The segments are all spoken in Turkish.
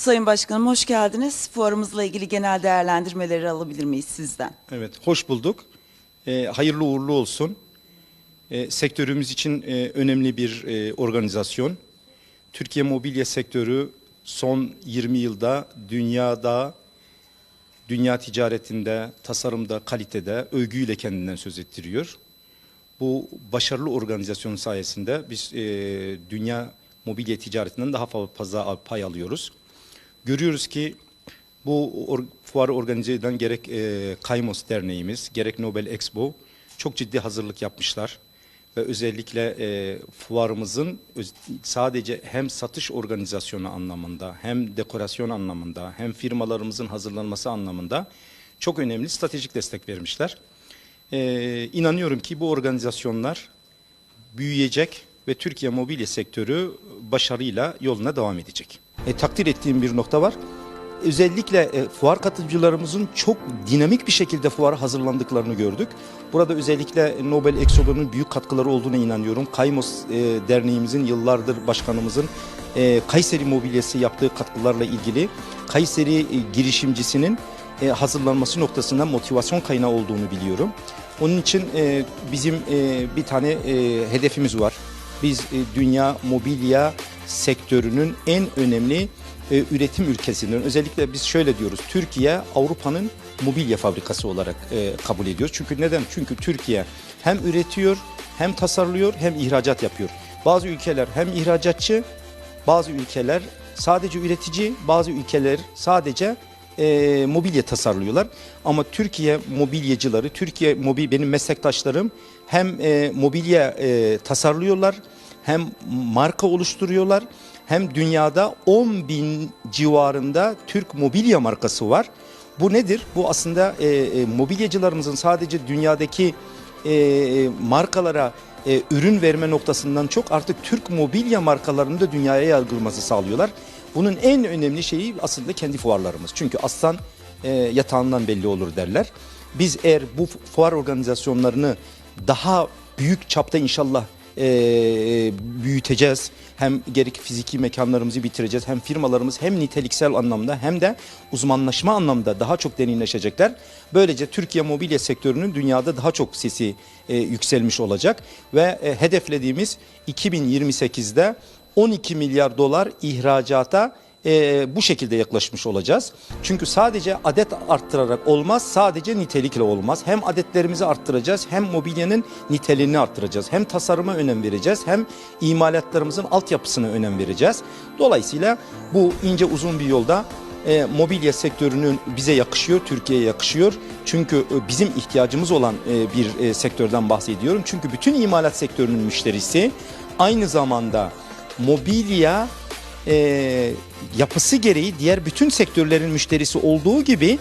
Sayın Başkanım hoş geldiniz. Fuarımızla ilgili genel değerlendirmeleri alabilir miyiz sizden? Evet, hoş bulduk. Ee, hayırlı uğurlu olsun. Ee, sektörümüz için e, önemli bir e, organizasyon. Türkiye mobilya sektörü son 20 yılda dünyada, dünya ticaretinde, tasarımda, kalitede övgüyle kendinden söz ettiriyor. Bu başarılı organizasyon sayesinde biz e, dünya mobilya ticaretinden daha fazla pay alıyoruz. Görüyoruz ki bu or, fuarı organize eden gerek e, Kaymos Derneğimiz, gerek Nobel Expo çok ciddi hazırlık yapmışlar. Ve özellikle e, fuarımızın öz- sadece hem satış organizasyonu anlamında, hem dekorasyon anlamında, hem firmalarımızın hazırlanması anlamında çok önemli stratejik destek vermişler. E, inanıyorum ki bu organizasyonlar büyüyecek ve Türkiye mobilya sektörü başarıyla yoluna devam edecek. E, takdir ettiğim bir nokta var. Özellikle e, fuar katılımcılarımızın çok dinamik bir şekilde fuara hazırlandıklarını gördük. Burada özellikle Nobel Exolo'nun büyük katkıları olduğuna inanıyorum. Kaymos e, Derneğimizin yıllardır başkanımızın e, Kayseri Mobilyası yaptığı katkılarla ilgili Kayseri e, girişimcisinin e, hazırlanması noktasında motivasyon kaynağı olduğunu biliyorum. Onun için e, bizim e, bir tane e, hedefimiz var. Biz e, dünya mobilya sektörünün en önemli e, üretim ülkesinden özellikle biz şöyle diyoruz. Türkiye Avrupa'nın mobilya fabrikası olarak e, kabul ediyoruz. Çünkü neden? Çünkü Türkiye hem üretiyor, hem tasarlıyor, hem ihracat yapıyor. Bazı ülkeler hem ihracatçı, bazı ülkeler sadece üretici, bazı ülkeler sadece e, mobilya tasarlıyorlar. Ama Türkiye mobilyacıları, Türkiye mobil benim meslektaşlarım hem e, mobilya e, tasarlıyorlar, hem marka oluşturuyorlar, hem dünyada 10 bin civarında Türk mobilya markası var. Bu nedir? Bu aslında e, e, mobilyacılarımızın sadece dünyadaki e, markalara e, ürün verme noktasından çok artık Türk mobilya markalarını da dünyaya yaygılması sağlıyorlar. Bunun en önemli şeyi aslında kendi fuarlarımız. Çünkü aslan e, yatağından belli olur derler. Biz eğer bu fuar organizasyonlarını daha büyük çapta inşallah e, büyüteceğiz. Hem gerek fiziki mekanlarımızı bitireceğiz. Hem firmalarımız hem niteliksel anlamda hem de uzmanlaşma anlamda daha çok deneyimleşecekler. Böylece Türkiye mobilya sektörünün dünyada daha çok sesi e, yükselmiş olacak. Ve e, hedeflediğimiz 2028'de 12 milyar dolar ihracata e, bu şekilde yaklaşmış olacağız. Çünkü sadece adet arttırarak olmaz, sadece nitelikle olmaz. Hem adetlerimizi arttıracağız, hem mobilyanın niteliğini arttıracağız. Hem tasarıma önem vereceğiz, hem imalatlarımızın altyapısına önem vereceğiz. Dolayısıyla bu ince uzun bir yolda e, mobilya sektörünün bize yakışıyor, Türkiye'ye yakışıyor. Çünkü e, bizim ihtiyacımız olan e, bir e, sektörden bahsediyorum. Çünkü bütün imalat sektörünün müşterisi aynı zamanda mobilya e, yapısı gereği diğer bütün sektörlerin müşterisi olduğu gibi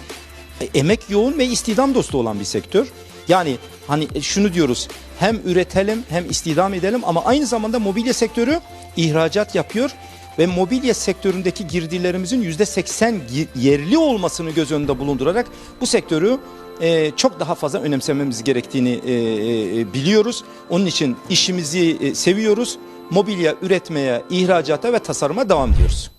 e, emek yoğun ve istihdam dostu olan bir sektör. Yani hani e, şunu diyoruz hem üretelim hem istihdam edelim ama aynı zamanda mobilya sektörü ihracat yapıyor ve mobilya sektöründeki girdilerimizin yüzde seksen yerli olmasını göz önünde bulundurarak bu sektörü e, çok daha fazla önemsememiz gerektiğini e, e, biliyoruz. Onun için işimizi e, seviyoruz. Mobilya üretmeye, ihracata ve tasarıma devam ediyoruz.